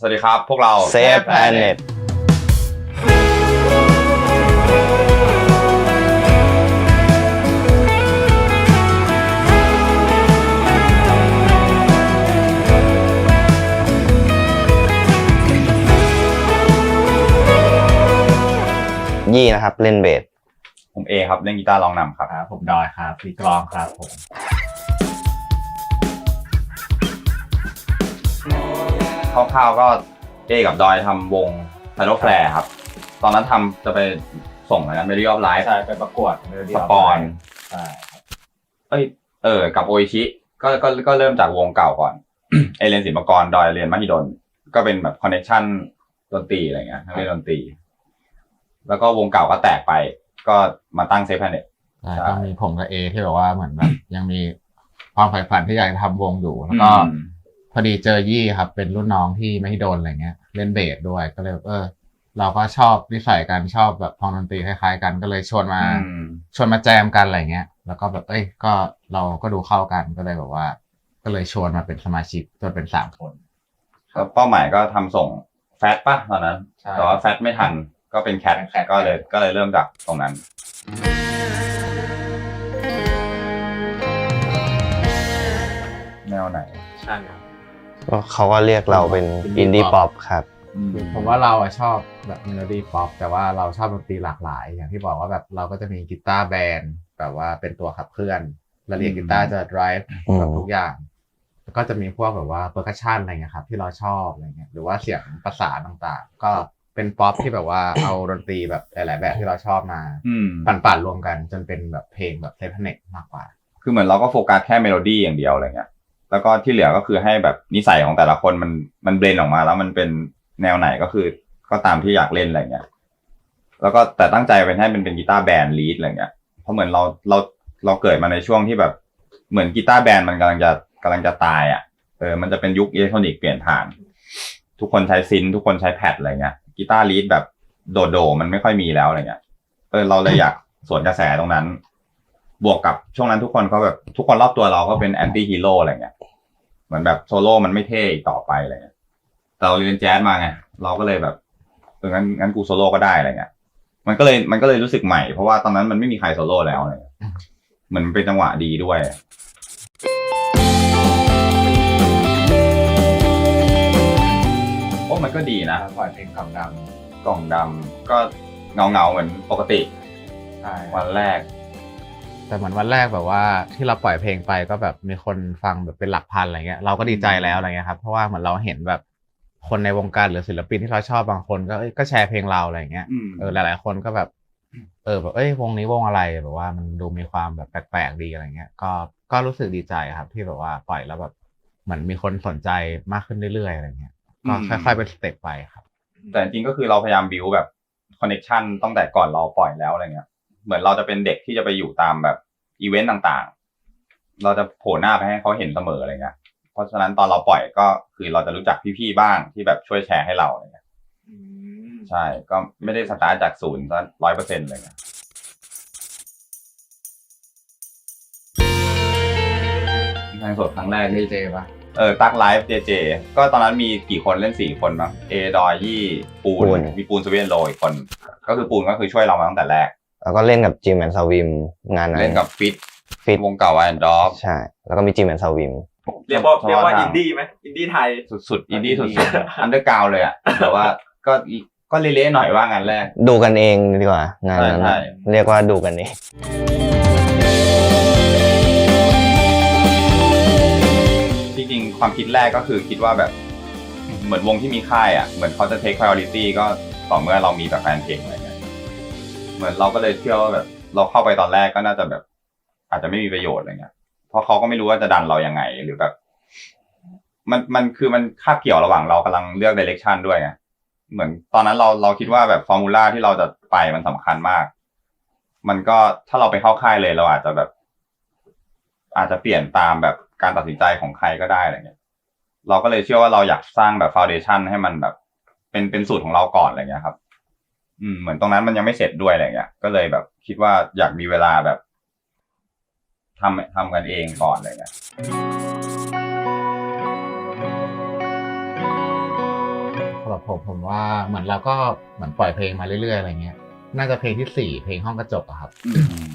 สวัสดีครับ พวกเรา Save Planet ยี่นะครับ เล่นเบสผมเอครับ เล่นกีตาร์ร้องนำครับ ครับผมดอยครับตีกลองครับผม คร่าวๆก็เอกับดอยทำวง t ท t l e Flare ครับ ตอนนั้นทำจะไปส่งอะไรนะ Melody of Life ใช่ไปประกวด Melody ส of ปอน Life ใช่เอ้ยเออ กับโออิชิก็ก็ก็เริ่มจากวงเก่าก่อน เอเรียนศิลปากรดอยเรียนมหิดล ก็เป็นแบบคอนเน t ชันดนตรีอะไรเงี้ยทั้งเล่นดนตรี แล้วก็วงเก่าก็แตกไป ก็มาตั้งเซฟแพนเน็ตใช่ใช่ก็มีผมกับเอที่แบบว่าเหมือนแบบยังมีความใฝ่ฝันที่อยากจะทำวงอยู่แล้วก็ พอดีเจอยี่ครับ เป็นรุ่นน้องที่ไม่โดนอะไรเงี้ย เล่นเบสด้วยก็เลยแบบเออ เราก็ชอบนิสัยกันชอบแบบฟังดนตรีคล้ายๆกันก็เลยชวนมา อืม ชวนมาแจมกันอะไรเงี้ย แล้วก็แบบเอ้ยก็เราก็ดูเข้ากันก็เลยแบบว่า ก็เลยชวนมาเป็นสมาชิกจนเป็นสามคนแล้วเป้าหมายก็ทำส่งแฟตป่ะตอนนั้น ใช่ แต่ว่าแฟตไม่ทันก็เป็นแคทเป็นแคท ก็เลยก็เลยเริ่มจากตรงนั้น แนวไหน ใช่ครับ ก็เขาก็เรียกเราเป็น Indie อินดี้ pop ป๊อปครับผมว่าเราอะชอบแบบเมโลดี้ป๊อปแต่ว่าเราชอบดนตรีหลากหลาย อย่างที่บอกว่าแบบเราก็จะมีกีตาร์แบนด์แบบว่าเป็นตัวขับเคลื่อนรายละเอียดกีตาร์จะ drive อืม แบบทุกอย่างแล้วก็จะมีพวกแบบว่า percussion อะไรเงี้ยครับ ที่เราชอบอะไรเงี้ยหรือว่าเสียงประสานต่างๆ ก็เป็นป๊อปที่แบบว่า เอาดนตรีแบบหลายๆแบบที่เราชอบมาอืมปั่นๆรวมกันจนเป็นแบบเพลงแบบเซฟเน็ตมากกว่า คือเหมือนเราก็โฟกัสแค่เมโลดี้อย่างเดียวอะไรเงี้ย แล้วก็ที่เหลือก็คือให้แบบนิสัยของแต่ละคนมันมันเบลนออกมา แล้วมันเป็นแนวไหนก็คือ ก็ตามที่อยากเล่นอะไรเงี้ยแล้วก็แต่ตั้งใจเป็นให้มันเป็นกีตาร์แบนด์ลีดอะไรเงี้ยเพราะเหมือนเราเราเราเกิดมาในช่วงที่แบบเหมือนกีตาร์แบนด์มันกำลังจะกำลังจะตายอะเออมันจะเป็นยุคอิเล็กทรอนิกส์เปลี่ยนผ่าน ทุกคนใช้ซินทุกคนใช้แพดอะไรเงี้ยกีตาร์ลีดแบบโดดๆมันไม่ค่อยมีแล้วอะไรเงี้ยเออเราเลยอยากสวนกระแสตรงนั้น บวกกับช่วงนั้นทุกคนเขาแบบทุกคนรอบตัวเราก็เป็นแอนตี้ฮีโร่อะไรเงี้ยเหมือนแบบโซโล่มันไม่เท่อีกต่อไปอะไรเงี้ยแต่เราเรียนแจ๊สมาไงเราก็เลยแบบเอองั้นงั้นกูโซโล่ก็ได้อะไรเงี้ย มันก็เลยมันก็เลยรู้สึกใหม่เพราะว่าตอนนั้นมันไม่มีใครโซโล่แล้วอะไรเงี้ยเหมือนมันเป็นจังหวะดีด้วยโอ้มันก็ดีนะปล่อยเพลงคำดกล่องดำก็เงาเงาๆเหมือนปกติำใช่วันแรก แต่เหมือนวันแรกแบบว่าที่เราปล่อยเพลงไปก็แบบมีคนฟังแบบเป็นหลักพันอะไรเงี้ยเราก็ดีใจแล้วอะไรเงี้ยครับเพราะว่าเหมือนเราเห็นแบบคนในวงการหรือศิลปินที่เราชอบบางคน ก็เอ้ยก็แชร์เพลงเราอะไรเงี้ยอืมเออหลาย ๆ คนก็แบบ เออแบบเอ้ยวงนี้วงอะไรแบบว่ามันดูมีความแบบแปลกๆดีอะไรเงี้ย ก็ก็รู้สึกดีใจครับที่แบบว่าปล่อยแล้วแบบเหมือนมีคนสนใจมากขึ้นเรื่อยๆอะไรเงี้ยก็อืมค่อยๆเป็นสเต็ปไปครับ แต่จริงๆก็คือเราพยายามบิวแบบคอนเน t ชันตั้งแต่ก่อนเราปล่อยแล้วอะไรเงี้ย เหมือนเราจะเป็นเด็กที่จะไปอยู่ตามแบบอีเวนต์ต่างๆ เราจะโผล่หน้าไปให้เขาเห็นเสมออะไรเงี้ย เพราะฉะนั้นตอนเราปล่อยก็คือเราจะรู้จักพี่ๆบ้างที่แบบช่วยแชร์ให้เราอะไรเงี้ยใช่ ก็ไม่ได้สตาร์ทจากศูนย์ร้อยเปอร์เซ็นต์เลยเงี้ยแข่งสดครั้งแรกดีที่เจปะเออตักไลฟ์เจเจ ก็ตอนนั้นมีกี่คนเล่นสี่คนมั้งเอดอยยี่ปูปูนนมีปูนสเวียนโลอีกคน ก็คือปูนก็คือช่วยเรามาตั้งแต่แรก แล้วก็เล่นกับจิมแอนซาวิมงานนั้น เล่นกับฟิตฟิตวงเก่าแอนด์ดอฟใช่ แล้วก็มีจิมแอนซาวิม เรียกว่าเรียกว่าอินดี้ไหมอินดี้ไทย สุดๆอินดี้สุดๆอันเดอร์กราวเลยอะแต่ว่าก็ก็เละๆหน่อยว่างานแรก ดูกันเองดีกว่า งานนั้น ใช่อะใช่ เรียกว่าดูกันเอง จริงๆ ความคิดแรกก็คือคิดว่าแบบเหมือนวงที่มีค่ายอะ เหมือนเขาจะเทค priority ก็ต่อเมื่อเรามีแบบแฟนเพลงอะไรเงี้ย เหมือนเราก็เลยเชื่อว่าแบบ เราเข้าไปตอนแรกก็น่าจะแบบ อาจจะไม่มีประโยชน์อะไรเงี้ยเพราะเขาก็ไม่รู้ว่าจะดันเรายังไง หรือแบบ มันมันคือมันคาบเกี่ยวระหว่างเรากำลังเลือก direction ด้วยไงเหมือนตอนนั้นเราเราคิดว่าแบบฟอร์มูล่าที่เราจะไปมันสำคัญมาก มันก็ถ้าเราไปเข้าค่ายเลยเราอาจจะแบบ อาจจะเปลี่ยนตามแบบการตัดสินใจของใครก็ได้อะไรเงี้ย เราก็เลยเชื่อว่าเราอยากสร้างแบบฟ u n เดชันให้มันแบบ เป็นเป็นสูตรของเราก่อนอะไรเงี้ยครับ อืมเหมือนตรงนั้นมันยังไม่เสร็จด้วยอะไรเงี้ย ก็เลยแบบ คิดว่าอยากมีเวลาแบบทำทำกันเองก่อนอะไรเงี้ยรับผมผมว่าเหมือนเราก็เหมือนปล่อยเพลงมาเรื่อยๆอะไรเงี้ย น่าจะเพลงที่สี่เพลงห้องกระจกอะครับอืม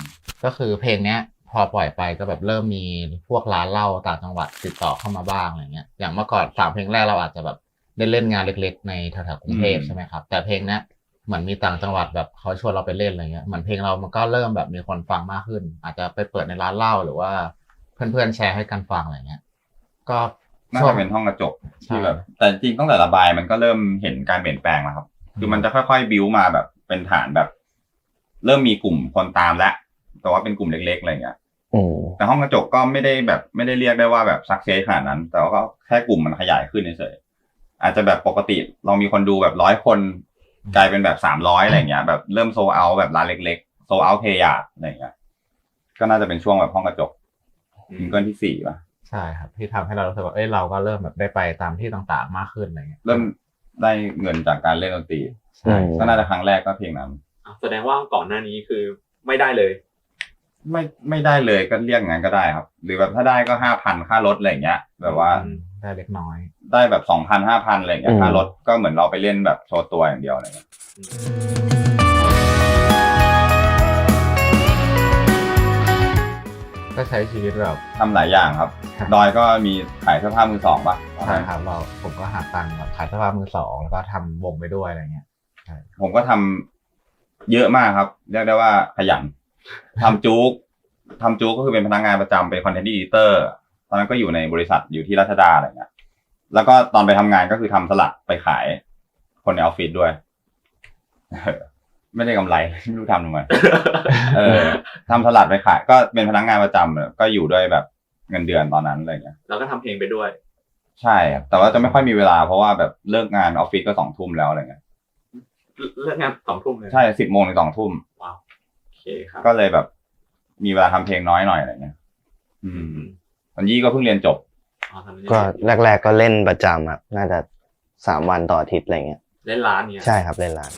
ก็คือเพลงเนี้ย พอปล่อยไปก็แบบเริ่มมีพวกร้านเหล้าต่างจังหวัดติดต่อเข้ามาบ้างอะไรเงี้ยอย่างเมื่อก่อนสามเพลงแรกเราอาจจะแบบได้เล่นงานเล็ก ๆ ในแถวๆกรุงเทพใช่ไหมครับ แต่เพลงเนี้ย เหมือนมีต่างจังหวัดแบบเขาชวนเราไปเล่นอะไรเงี้ยเหมือนเพลงเรามันก็เริ่มแบบมีคนฟังมากขึ้น อาจจะไปเปิดในร้านเหล้าหรือว่า เพื่อนๆแชร์ให้กันฟังอะไรเงี้ย ก็น่าช่วจะงเป็นห้องกระจกใช่ที่แบบแต่จริงๆตั้งแต่ระบายมันก็เริ่มเห็นการเปลี่ยนแปลงแล้วครับ คือมันจะค่อยๆบิวมาแบบเป็นฐานแบบ เริ่มมีกลุ่มคนตามแล้วแต่ว่าเป็นกลุ่มเล็กๆอะไรเงี้ยอืมแต่ห้องกระจกก็ไม่ได้แบบไม่ได้เรียกได้ว่าแบบสักเซสขนาดนั้น แต่ว่าก็แค่กลุ่มมันขยายขึ้นเฉยๆอาจจะแบบปกติเรามีคนดูแบบร้อยคน กลายเป็นแบบสามร้อยอะไรเงี้ย แบบเริ่มโซเอาแบบร้านเล็กๆ โซเอาเพย์ยาอะไรเงี้ย ก็น่าจะเป็นช่วงแบบห้องกระจกซิงเกิลที่สี่ป่ะใช่ครับ ที่ทำให้เรารู้สึกว่าเอ้ยเราก็เริ่มแบบได้ไปตามที่ต่างๆมากขึ้นอะไรเงี้ยเริ่มได้เงินจากการเล่นดนตรีใช่ก็น่าจะครั้งแรกก็เพลงนั้นอะแสดงว่าก่อนหน้านี้คือไม่ได้เลย ไม่ไม่ได้เลยก็เรียกงั้นก็ได้ครับ หรือแบบถ้าได้ก็ห้าพันค่ารถอะไรเงี้ย แบบว่าอืม ได้เล็กน้อย ได้แบบสองพันห้าพันอะไรเงี้อืยมค่ารถก็เหมือนเราไปเล่นแบบโชว์ตัวอย่างเดียวอะไรเงี้ยก็ใช้ชีวิตแบบทำหลายอย่างครับ ดอยก็มีขายเสื้อผ้ามือสองป่ะใช่ครับเราผมก็หาตังค์แบบขายเสื้อผ้ามือสองแล้วก็ทำวงไปด้วยอะไรเงี้ยผมก็ทำเยอะมากครับ เรียกได้ว่าขยันทำจุกทำจุกก็คือเป็นพนักงานประจำเป็นคอนเทนต์ดีเตอร์ ตอนนั้นก็อยู่ในบริษัทอยู่ที่ราชดาอะไรเงี้ย แล้วก็ตอนไปทำงานก็คือทำสลัดไปขาย คนในออฟฟิศด้วย ไม่ได้กำไรไม่รู้ทำทำไมเออทำสลัดไปขาย ก็เป็นพนักงานประจำก็อยู่ด้วยแบบเงินเดือนตอนนั้นอะไรเงี้ย แล้วก็ทำเพลงไปด้วย ใช่ครับแต่ว่าจะไม่ค่อยมีเวลาเพราะว่าแบบเลิกงานออฟฟิศก็สองทุ่มแล้วอะไรเงี้ยเลิกงานสองทุ่มเลยใช่สิบโมงถึงสองทุ่มว้าวโอเคครับก็เลยแบบ มีเวลาทำเพลงน้อยหน่อยอะไรเงี้ย อืม ตอนยี่ก็เพิ่งเรียนจบอ๋อทำได้ก็แรก ๆ ก็เล่นประจำครับน่าจะสามวันต่ออาทิตย์อะไรเงี้ยเล่นร้านเนี่ยใช่ครับเล่นร้าน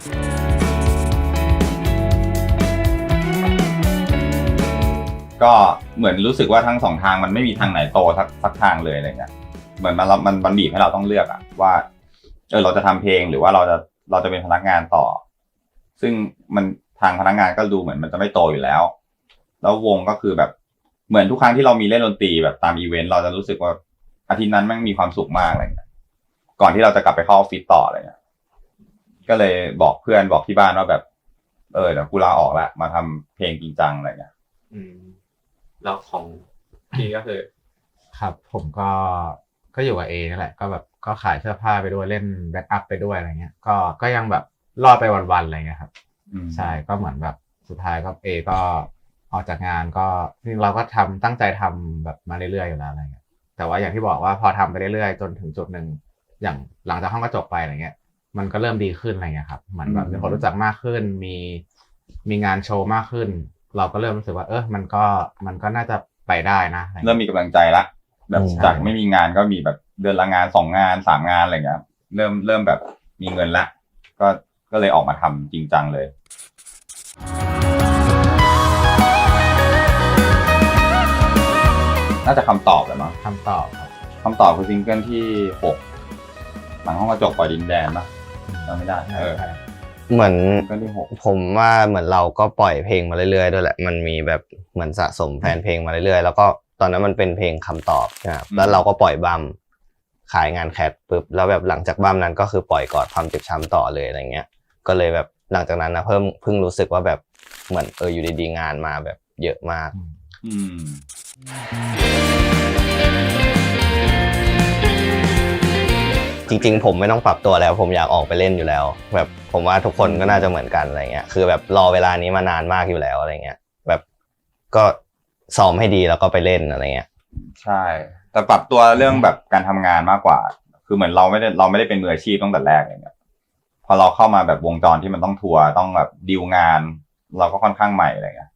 ก็เหมือนรู้สึกว่าทั้งสองทางมันไม่มีทางไหนโตสักสักทางเลยอะไรเงี้ยเหมือนมันเรามันมันบีบให้เราต้องเลือกอะว่าเออเราจะทำเพลงหรือว่าเราจะเราจะเป็นพนักงานต่อ ซึ่งมันทางพนักงานก็ดูเหมือนมันจะไม่โตอยู่แล้ว แล้ววงก็คือแบบ เหมือนทุกครั้งที่เรามีเล่นดนตรีแบบตามอีเวนต์เราจะรู้สึกว่าอาทิตย์นั้นแม่งมีความสุขมากอะไรเงี้ยก่อนที่เราจะกลับไปเข้าออฟฟิศต่ออะไรเงี้ยก็เลยบอกเพื่อนบอกที่บ้านว่าแบบ เออเดี๋ยวกูลาออกละมาทำเพลงจริงจังอะไรเงี้ยอืมแล้วของพี่ก็คือ ครับ ผมก็ก็อยู่กับเอนี่แหละ ก็แบบก็ขายเสื้อผ้าไปด้วยเล่นแบ็กอัพไปด้วยอะไรเงี้ย ก็ก็ยังแบบรอดไปวันๆอะไรเงี้ยครับอืมใช่ก็เหมือนแบบสุดท้ายก็เอก็ ออกจากงานก็จริงๆเราก็ทำตั้งใจทำแบบมาเรื่อยๆอยู่แล้วอะไรเงี้ยแต่ว่าอย่างที่บอกว่าพอทำไปเรื่อยๆ จนถึงจุดหนึ่งอย่างหลังจากห้องกระจกไปอะไรเงี้ย มันก็เริ่มดีขึ้นอะไรเงี้ยครับเหมือนแบบมีคนรู้จักมากขึ้น มีมีงานโชว์มากขึ้น เราก็เริ่มรู้สึกว่า เออมันก็มันก็น่าจะไปได้นะอะไรเงี้ยเริ่มมีกำลังใจละแบบอืมจากไม่มีงานก็มีแบบเดือนละงานสองงานสามงานอะไรเงี้ยเริ่มเริ่มแบบมีเงินละ ก็ก็เลยออกมาทำจริงจังเลย น่าจะคำตอบแหละมั้งคำตอบครับคำตอบคือซิงเกิลที่หกหลังห้องกระจกปล่อยดินแดนปะจำไม่ได้เออใช่เหมือนซิงเกิลที่หกผมว่าเหมือนเราก็ปล่อยเพลงมาเรื่อยๆด้วยแหละมันมีแบบเหมือนสะสมแฟนเพลงมาเรื่อยๆแล้วก็ตอนนั้นมันเป็นเพลงคำตอบนะครับแล้วเราก็ปล่อยบัมขายงานแคทปุ๊บแล้วแบบหลังจากบัมนั้นก็คือปล่อยกอดความเจ็บช้ำต่อเลยอะไรเงี้ย ก็เลยแบบหลังจากนั้นนะเพิ่มเพิ่งรู้สึกว่าแบบเหมือนเอออยู่ดีๆงานมาแบบเยอะมากอืมอืม จริงๆ ผมไม่ต้องปรับตัวแล้ว ผมอยากออกไปเล่นอยู่แล้ว แบบผมว่าทุกคนก็น่าจะเหมือนกันอะไรเงี้ยคือแบบรอเวลานี้มานานมากอยู่แล้วอะไรเงี้ยแบบก็ซ้อมให้ดีแล้วก็ไปเล่นอะไรเงี้ยใช่ แต่ปรับตัวเรื่องแบบการทำงานมากกว่า คือเหมือนเราไม่ได้เราไม่ได้เป็นมืออาชีพตั้งแต่แรกอย่างเงี้ยพอเราเข้ามาแบบวงจรที่มันต้องทัวร์ต้องแบบดีลงาน เราก็ค่อนข้างใหม่อะไรเงี้ย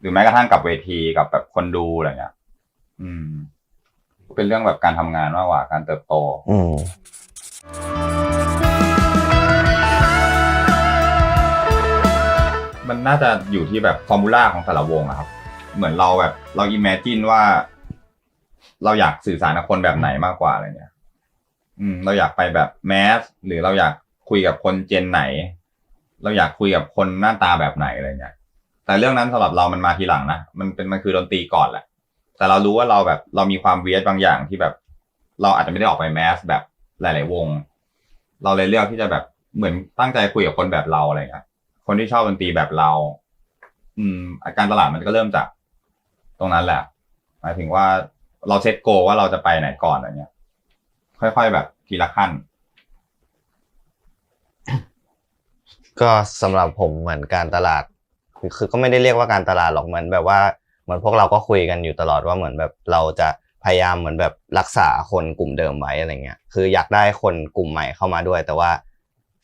หรือแม้กระทั่งกับเวทีกับแบบคนดูอะไรเงี้ย อืม เป็นเรื่องแบบการทำงานมากกว่าการเติบโต อืม มันน่าจะอยู่ที่แบบฟอร์มูล่าของแต่ละวงอะครับ เหมือนเราแบบเราอิมเมจินว่า เราอยากสื่อสารกับคนแบบไหนมากกว่าอะไรเงี้ยอืม เราอยากไปแบบแมสหรือเราอยากคุยกับคนเจนไหน เราอยากคุยกับคนหน้าตาแบบไหนอะไรเงี้ย แต่เรื่องนั้นสำหรับเรามันมาทีหลังนะมันเป็นมันคือดนตรีก่อนแหละ แต่เรารู้ว่าเราแบบเรามีความเวียดบางอย่างที่แบบ เราอาจจะไม่ได้ออกไปแมสแบบหลาย ๆ วง เราเลยเลือกที่จะแบบเหมือนตั้งใจคุยกับคนแบบเราอะไรเงี้ยคนที่ชอบดนตรีแบบเรา อืม อาการตลาดมันก็เริ่มจากตรงนั้นแหละหมายถึงว่าเราเซตโกว่าเราจะไปไหนก่อนอะไรเงี้ย ค่อยๆแบบทีละขั้น ก็สำหรับผมเหมือนการตลาด คือคือก็ไม่ได้เรียกว่าการตลาดหรอกเหมือนแบบว่าเหมือนพวกเราก็คุยกันอยู่ตลอดว่าเหมือนแบบเราจะพยายามเหมือนแบบรักษาคนกลุ่มเดิมไว้อะไรเงี้ยคืออยากได้คนกลุ่มใหม่เข้ามาด้วย แต่ว่า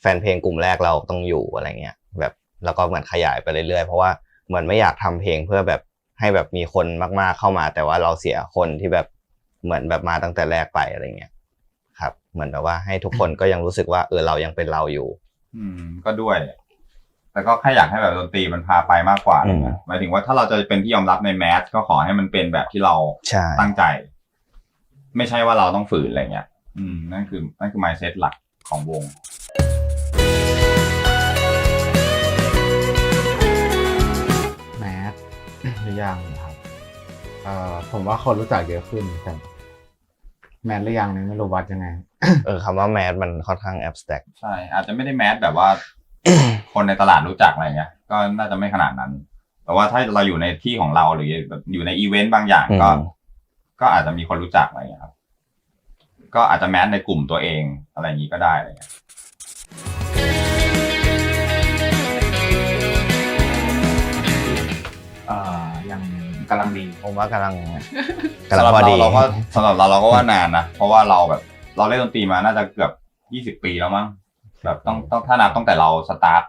แฟนเพลงกลุ่มแรกเราต้องอยู่อะไรเงี้ยแบบแล้วก็เหมือนขยายไปเรื่อยๆเพราะว่าเหมือนไม่อยากทำเพลงเพื่อแบบให้แบบมีคนมากๆเข้ามา แต่ว่าเราเสียคนที่แบบเหมือนแบบมาตั้งแต่แรกไปอะไรเงี้ยครับ เหมือนแบบว่าให้ทุกคนก็ยังรู้สึกว่าเออเรายังเป็นเราอยู่ อืมก็ด้วย แต่ก็แค่อยากให้แบบดนตรีมันพาไปมากกว่าอืมนะหมายถึงว่าถ้าเราจะเป็นที่ยอมรับในแมสก็ขอให้มันเป็นแบบที่เราใช่ตั้งใจ ไม่ใช่ว่าเราต้องฝืนอะไรเงี้ย อืมนั่นคือนั่นคือ mindset หลักของวง แมส หรือยังครับเอ่อผมว่าคนรู้จักเยอะขึ้นแต่แมสหรือยังเนี่ยไม่รู้วัดยังไง เออคำว่าแมสมันค่อนข้างแอบสแต็กใช่ อาจจะไม่ได้แมสแบบว่า คนในตลาดรู้จักอะไรเงี้ย ก็น่าจะไม่ขนาดนั้น แต่ว่าถ้าเราอยู่ในที่ของเราหรือแบบอยู่ในอีเวนต์บางอย่างก็อืมก็อาจจะมีคนรู้จักอะไรเงี้ยครับ ก็อาจจะแมสในกลุ่มตัวเองอะไรอย่างนี้ก็ได้อะไรเงี้ยเอ่อยังกำลังดี ผมว่ากำลังกำลังสำหรับพอดีเราเราก็สำหรับเราเราก็ว่านานนะ เพราะว่าเราแบบ เราเล่นดนตรีมาน่าจะเกือบยี่สิบปีแล้วมั้ง แบบต้องต้องถ้านับตั้งแต่เราสตาร์ท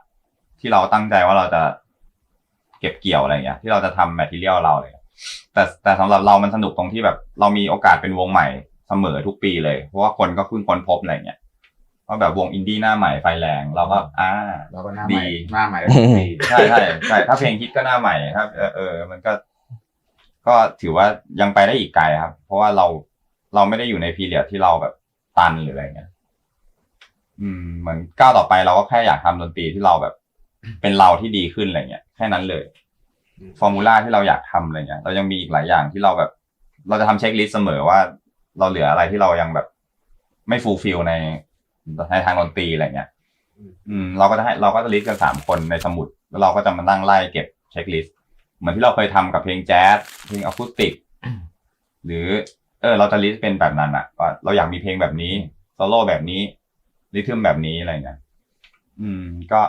ที่เราตั้งใจว่าเราจะเก็บเกี่ยวอะไรเงี้ย ที่เราจะทำแมทเทียลเราเลยแต่แต่สำหรับเรามันสนุกตรงที่แบบ เรามีโอกาสเป็นวงใหม่เสมอทุกปีเลย เพราะว่าคนก็เพิ่งค้นพบอะไรเงี้ยว่าแบบวงอินดี้หน้าใหม่ไฟแรงเราก็อ่าเราก็หน้าดีใหม่หน้าใหม่ดีใช่ใช่ใช่ถ้าเพลงฮิตก็หน้าใหม่ครับเออเออมันก็ ก็ถือว่ายังไปได้อีกไกลครับ เพราะว่าเราเราไม่ได้อยู่ในพีเรียดที่เราแบบตันหรืออะไรเงี้ย อืมเหมือนก้าวต่อไปเราก็แค่อยากทำดนตรีที่เราแบบ เป็นเราที่ดีขึ้นอะไรเงี้ยแค่นั้นเลยฟอร์มูลาที่เราอยากทำอะไรเงี้ย เรายังมีอีกหลายอย่างที่เราแบบ เราจะทำเช็คลิสต์เสมอว่า เราเหลืออะไรที่เรายังแบบ ไม่ฟูลฟิลในในทางดนตรีอะไรเงี้ย อืมเราก็จะให้เราก็จะลิสต์กันสามคนในสมุด แล้วเราก็จะมานั่งไล่เก็บเช็คลิสต์เหมือนที่เราเคยทำกับเพลงแจ๊สเพลงอะคูสติก หรือ เออ เราจะลิสต์เป็นแบบนั้นอะว่าเราอยากมีเพลงแบบนี้โซโล่แบบนี้ ริทึมแบบนี้อะไรเงี้ยอืม ก็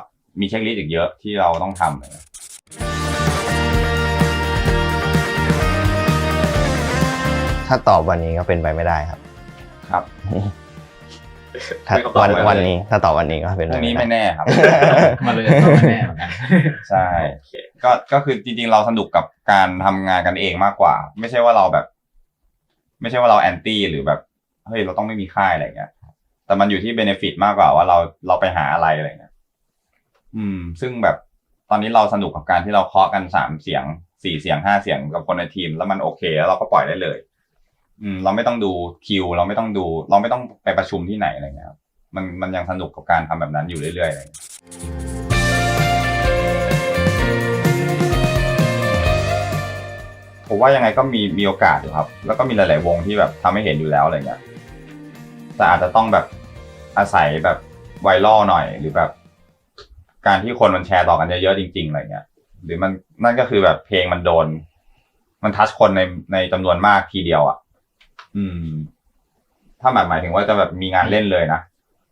มีเช็คลิสต์อีกเยอะที่เราต้องทำเลยถ้าตอบวันนี้ก็เป็นไปไม่ได้ครับ ครับถ้าไม่ก็ตอบวันไว้เลย วันนี้ ถ้าตอบวันนี้ก็เป็นพไปรุ่งนี้ไม่ไม่ได้ แน่ครับ มันเลยต้องไม่แน่เหมือนกันใช่ก็ก็คือจริงๆเราสนุกกับการทำงานกันเองมากกว่า ไม่ใช่ว่าเราแบบ ไม่ใช่ว่าเราแอนตี้หรือแบบเฮ้ยเราต้องไม่มีค่ายอะไรเงี้ย แต่มันอยู่ที่เบเนฟิตมากกว่าว่าเราเราไปหาอะไรอะไรเงี้ยอืม ซึ่งแบบตอนนี้เราสนุกกับการที่เราเคาะกันสามเสียงสี่เสียงห้าเสียงกับคนในทีม แล้วมันโอเค แล้วเราก็ปล่อยได้เลย อืม เราไม่ต้องดูคิว เราไม่ต้องดู เราไม่ต้องไปประชุมที่ไหนอะไรเงี้ยครับมันมันยังสนุกกับการทำแบบนั้นอยู่เรื่อยๆอะไรเงี้ยผมว่ายังไงก็มีมีโอกาสอยู่ครับ แล้วก็มีหลาย ๆ วงที่แบบทำให้เห็นอยู่แล้วอะไรเงี้ยแต่อาจจะต้องแบบ อาศัยแบบไวรัลหน่อย หรือแบบ การที่คนมันแชร์ต่อกันเยอะๆจริงๆอะไรเงี้ย หรือมันนั่นก็คือแบบเพลงมันโดน มันทัชคนในในจำนวนมากทีเดียวอะ อืม ถ้าหมายหมายถึงว่าจะแบบมีงานเล่นเลยนะ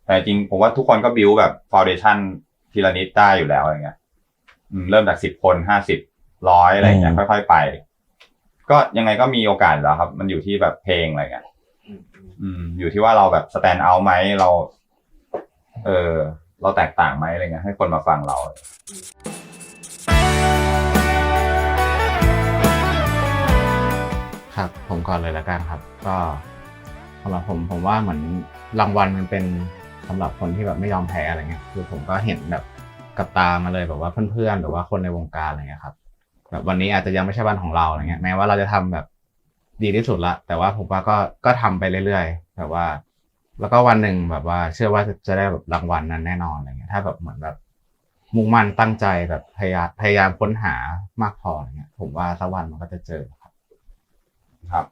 แต่จริงผมว่าทุกคนก็บิวแบบฟาวเดชันทีละนิดได้อยู่แล้วอะไรเงี้ยอืมเริ่มจากสิบคนห้าสิบร้อยอะไรเงี้ยอืมค่อยๆไป ก็ยังไงก็มีโอกาสอยู่แล้วครับ มันอยู่ที่แบบเพลงอะไรเงี้ยอืม อยู่ที่ว่าเราแบบสแตนเอาไหมเรา เออ เราแตกต่างไหมอะไรเงี้ยให้คนมาฟังเรา ครับ ผมก่อนเลยละกันครับ ก็สำหรับผมผมว่าเหมือนรางวัลมันเป็นสำหรับคนที่แบบไม่ยอมแพ้อะไรเงี้ยคือผมก็เห็นแบบกับตามาเลยแบบว่าเพื่อนๆหรือว่าคนในวงการอะไรเงี้ยครับแบบวันนี้อาจจะยังไม่ใช่วันของเราอะไรเงี้ยแม้ว่าเราจะทำแบบดีที่สุดละแต่ว่าผมว่าก็ก็ทำไปเรื่อยๆแบบว่า แล้วก็วันหนึ่งแบบว่า เชื่อว่าจะได้แบบรางวัลนั้นแน่นอนอะไรเงี้ยถ้าแบบเหมือนแบบมุ่งมั่นตั้งใจแบบพยายามพยายามค้นหามากพออะไรเงี้ย ผมว่าสักวันมันก็จะเจอครับ ครับ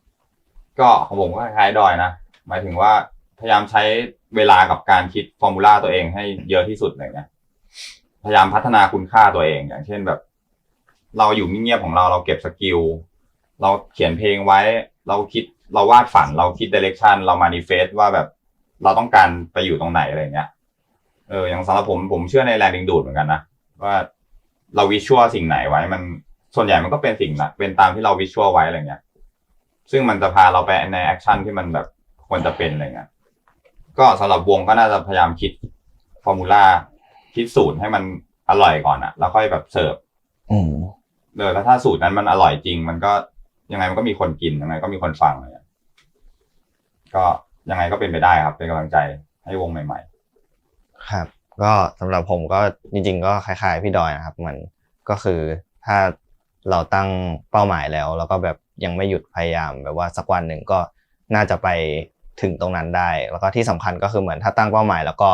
ก็ของผมก็คล้ายๆดอยนะหมายถึงว่าพยายามใช้เวลากับการคิดฟอร์มูลาตัวเองให้เยอะที่สุดอะไรเงี้ยพยายามพัฒนาคุณค่าตัวเอง อย่างเช่นแบบ เราอยู่เงียบของเราเราเก็บสกิลเราเขียนเพลงไว้ เราคิดเราวาดฝัน เราคิดเดเรคชันเรามานิเฟสว่าแบบ เราต้องการไปอยู่ตรงไหนอะไรเงี้ย เอออย่างสำหรับผมผมเชื่อในแรงดึงดูดเหมือนกันนะว่าเราวิชวลสิ่งไหนไว้มันส่วนใหญ่มันก็เป็นสิ่งนะเป็นตามที่เราวิชวลไว้อะไรเงี้ย ซึ่งมันจะพาเราไปในแอคชั่นที่มันแบบควรจะเป็นอะไรเงี้ยก็สำหรับวงก็น่าจะพยายามคิดฟอร์มูลาคิดสูตรให้มันอร่อยก่อนอะแล้วค่อยแบบเสิร์ฟอืมเออแล้วถ้าสูตรนั้นมันอร่อยจริง มันก็ยังไงมันก็มีคนกินยังไงก็มีคนฟังอะไรเงี้ยก็ ยังไงก็เป็นไปได้ครับ เป็นกำลังใจให้วงใหม่ ครับ ก็สำหรับผมก็จริง ๆ ก็คล้าย ๆ พี่ดอยนะครับเหมือนก็คือถ้าเราตั้งเป้าหมายแล้ว แล้วก็แบบยังไม่หยุดพยายามแบบว่าสักวันหนึ่งก็น่าจะไปถึงตรงนั้นได้ แล้วก็ที่สำคัญก็คือเหมือนถ้าตั้งเป้าหมายแล้วก็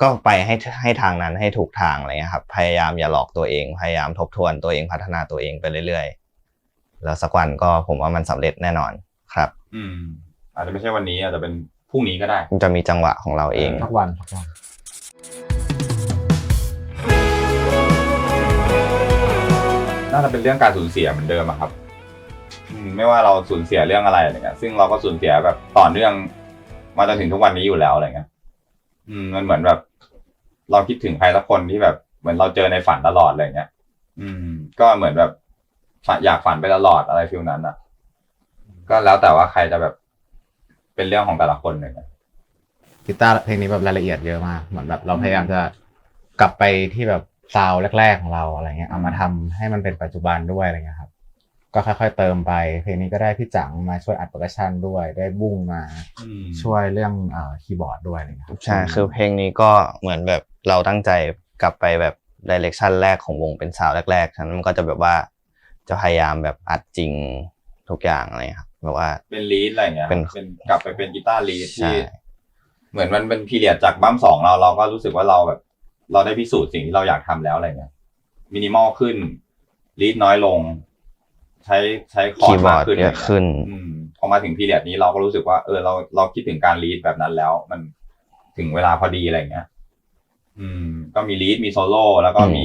ก็ไปให้ให้ทางนั้นให้ถูกทางอะไรเงี้ยครับ พยายามอย่าหลอกตัวเองพยายามทบทวนตัวเองพัฒนาตัวเองไปเรื่อยๆ แล้วสักวันก็ผมว่ามันสำเร็จแน่นอนครับ ๆ อืม อาจจะไม่ใช่วันนี้อาจจะเป็นพรุ่งนี้ก็ได้ มันจะมีจังหวะของเราเองสักวันสักวัน น่าจะเป็นเรื่องการสูญเสียเหมือนเดิมอะครับอืมไม่ว่าเราสูญเสียเรื่องอะไรอะไรเงี้ยซึ่งเราก็สูญเสียแบบต่อเนื่องมาจนถึงทุกวันนี้อยู่แล้วอะไรเงี้ยอืมมันเหมือนแบบ เราคิดถึงใครสักคนที่แบบ เหมือนเราเจอในฝันตลอดอะไรเงี้ยอืม ก็เหมือนแบบฝันอยากฝันไปตลอดอะไรฟิลนั้นอะก็แล้วแต่ว่าใครจะแบบ เป็นเรื่องของแต่ละคนเลยนะกีตาร์เพลงนี้แบบรายละเอียดเยอะมากเหมือนแบบเราพยายามจะกลับไปที่แบบซาวด์แรก ๆของเราอะไรเงี้ยเอามาทำให้มันเป็นปัจจุบันด้วยอะไรเงี้ยครับ ก็ค่อยๆเติมไป เพลงนี้ก็ได้พี่จังมาช่วยอัดโปรดักชันด้วยได้บุ้งมาอืมช่วยเรื่องเอ่อคีย์บอร์ดด้วยอะไรเงี้ยครับใช่คือเพลงนี้ก็เหมือนแบบเราตั้งใจกลับไปแบบดิเรกชันแรกของวงเป็นซาวด์แรกๆฉะนั้นมันก็จะแบบว่าจะพยายามแบบอัดจริงทุกอย่างอะไรครับ แบบว่า เป็นลีดอะไรเงี้ยเป็นเป็นกลับไปเป็นกีตาร์ลีดใช่ที่ เหมือนมันเป็นพีเรียดจากบัมสองเราเราก็รู้สึกว่าเราแบบ เราได้พิสูจน์สิ่งที่เราอยากทำแล้วอะไรเงี้ยมินิมอลขึ้นลีดน้อยลง ใช้ใช้คอคีร์ดย์บอมากร์ดขึ้นเยอะขึ้นอืมพอมาถึงพีเรียดนี้เราก็รู้สึกว่าเออเราเราคิดถึงการลีดแบบนั้นแล้ว มันถึงเวลาพอดีอะไรเงี้ยอืม ก็มีลีดมีโซโล่แล้วก็อืมมี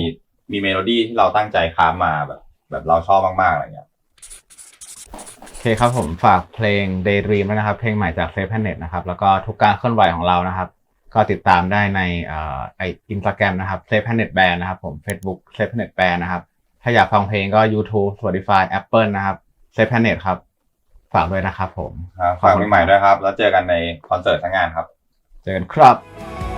มีเมโลดี้ที่เราตั้งใจค้ามมาแบบ แบบเราชอบมากๆอะไรเงี้ยโอ เคครับผมฝากเพลง Daydream ด้วยนะครับ เพลงใหม่จาก Safe Planet นะครับ แล้วก็ทุกการเคลื่อนไหวของเรานะครับ ก็ติดตามได้ในเอ่อไออินสตาแกรมนะครับ Safe Planet Band นะครับผม Facebook Safe Planet Band นะครับ ถ้าอยากฟังเพลงก็ YouTube Spotify Apple นะครับ Safe Planet ครับ ฝากด้วยนะครับผม ครับฝากเพลงใหม่ด้วยครับ แล้วเจอกันในคอนเสิร์ตทั้งงานครับ เจอกันครับ